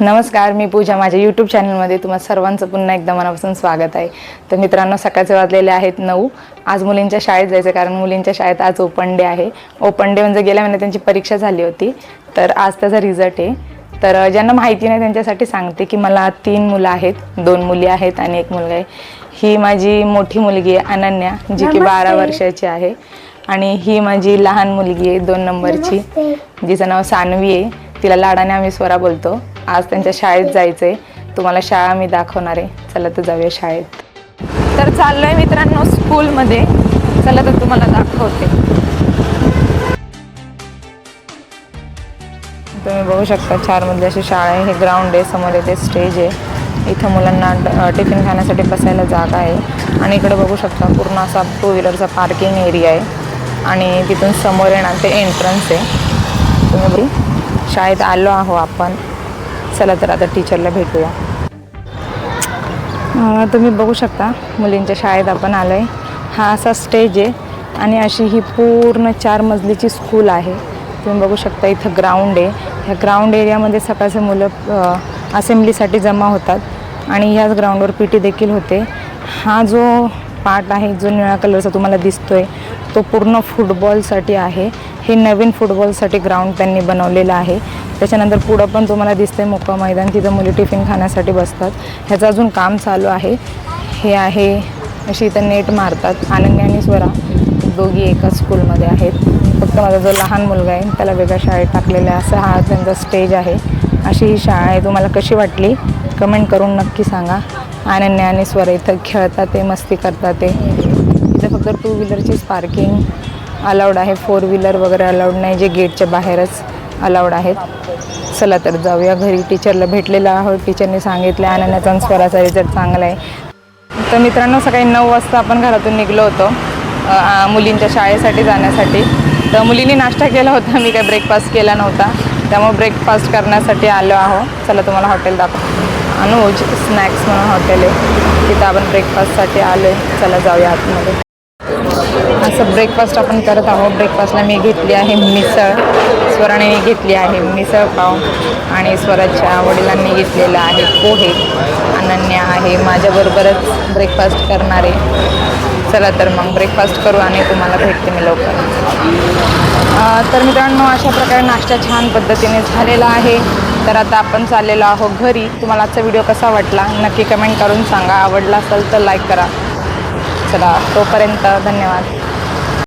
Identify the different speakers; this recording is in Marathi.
Speaker 1: नमस्कार मी पूजा. माझ्या यूट्यूब चॅनलमध्ये तुम्हा सर्वांचं पुन्हा एकदा मनापासून स्वागत आहे. तर मित्रांनो सकाळचे वाजलेले आहेत नऊ. आज मुलींच्या शाळेत जायचं कारण मुलींच्या शाळेत आज ओपन डे आहे. ओपन डे म्हणजे गेल्या महिन्यात त्यांची परीक्षा झाली होती. तर आज त्याचा रिझल्ट आहे. तर ज्यांना माहिती नाही त्यांच्यासाठी सांगते की मला तीन मुलं आहेत. दोन मुली आहेत आणि एक मुलगा आहे. ही माझी मोठी मुलगी आहे अनन्या जी की बारा वर्षाची आहे. आणि ही माझी लहान मुलगी आहे दोन नंबरची. जिचं नाव सानवी आहे. तिला लाडाने आम्ही स्वरा बोलतो. आज त्यांच्या शाळेत जायचं आहे तुम्हाला शाळा मी दाखवणार आहे. चला तर जाऊया शाळेत. तर चाललोय मित्रांनो स्कूलमध्ये. चला तर तुम्हाला दाखवते. तुम्ही बघू शकता चार मधली अशी शाळा आहे. हे ग्राउंड आहे. समोर येते स्टेज आहे. इथं मुलांना टिफिन खाण्यासाठी बसायला जागा आहे. आणि इकडे बघू शकता पूर्ण असा टू व्हीलरचा पार्किंग एरिया आहे. आणि तिथून समोर येणार ते एंट्रन्स आहे. तुम्ही शाळेत आलो आहो आपण. चला तर आता टीचरला भेटूया. तुम्ही बघू शकता मुलींच्या शाळेत आपण आलो आहे हा असा स्टेज आहे आणि अशी ही पूर्ण चार मजलीची स्कूल आहे. तुम्ही बघू शकता इथं ग्राउंड आहे. ह्या ग्राउंड एरियामध्ये सकाळचे मुलं असेंब्लीसाठी जमा होतात. आणि ह्याच ग्राउंडवर पी टी देखील होते. हा जो पार्ट आहे जो निळ्या कलरचा तुम्हाला दिसतोय तो पूर्ण फुटबॉलसाठी आहे. हे नवीन फुटबॉलसाठी ग्राउंड त्यांनी बनवलेलं आहे. त्याच्यानंतर पुढं पण तुम्हाला दिसतंय मोकळं मैदान तिथं मुली टिफिन खाण्यासाठी बसतात. ह्याचं अजून काम चालू आहे. हे आहे अशी इथं नेट मारतात. आनंदी आणि स्वरा दोघी एकाच स्कूलमध्ये आहेत. फक्त माझा जो लहान मुलगा आहे त्याला वेगळ्या शाळेत टाकलेला आहे असं हा त्यांचा स्टेज आहे. अशी ही शाळा आहे. तुम्हाला कशी वाटली? कमेंट करून नक्की सांगा. अनन्या आणि स्वर इथं खेळतात ते मस्ती करतात ते. इथं फक्त टू व्हीलरचीच पार्किंग अलाउड आहे. फोर व्हीलर वगैरे अलाउड नाही. जे गेटच्या बाहेरच अलाउड आहेत. चला तर जाऊया घरी. टीचरला भेटलेलं आहोत. टीचरने सांगितलं अनन्याचा आणि स्वराचा रिझल्ट चांगला आहे. तर मित्रांनो सकाळी नऊ वाजता आपण घरातून निघलो होतो मुलींच्या शाळेसाठी जाण्यासाठी. तर मुलींनी नाश्ता केला होता. मी काय ब्रेकफास्ट केला नव्हता. त्यामुळे ब्रेकफास्ट करण्यासाठी आलो आहो. चला तुम्हाला हॉटेल दाखव अनुज स्नॅक्स म्हणून हॉटेल आहे. तिथं आपण ब्रेकफास्टसाठी आलो आहे चला जाऊया आतमध्ये. असं ब्रेकफास्ट आपण करत आहोत. ब्रेकफास्टला मी घेतली आहे मिसळ. स्वराने घेतली आहे मिसळ पाव. आणि स्वराच्या वडिलांनी घेतलेलं आहे पोहे. अनन्या आहे माझ्याबरोबरच ब्रेकफास्ट करणारे. चला तर मग ब्रेकफास्ट करू आणि तुम्हाला भेटते मी लवकर. तर मित्रांनो अशा प्रकारे नाश्ता छान पद्धतीने झालेला आहे. तर आता आपण चाललेलो आहोत घरी. तुम्हाला आजचा व्हिडिओ कसा वाटला? नक्की कमेंट करून सांगा. आवडला असेल तर लाईक करा. चला तोपर्यंत धन्यवाद.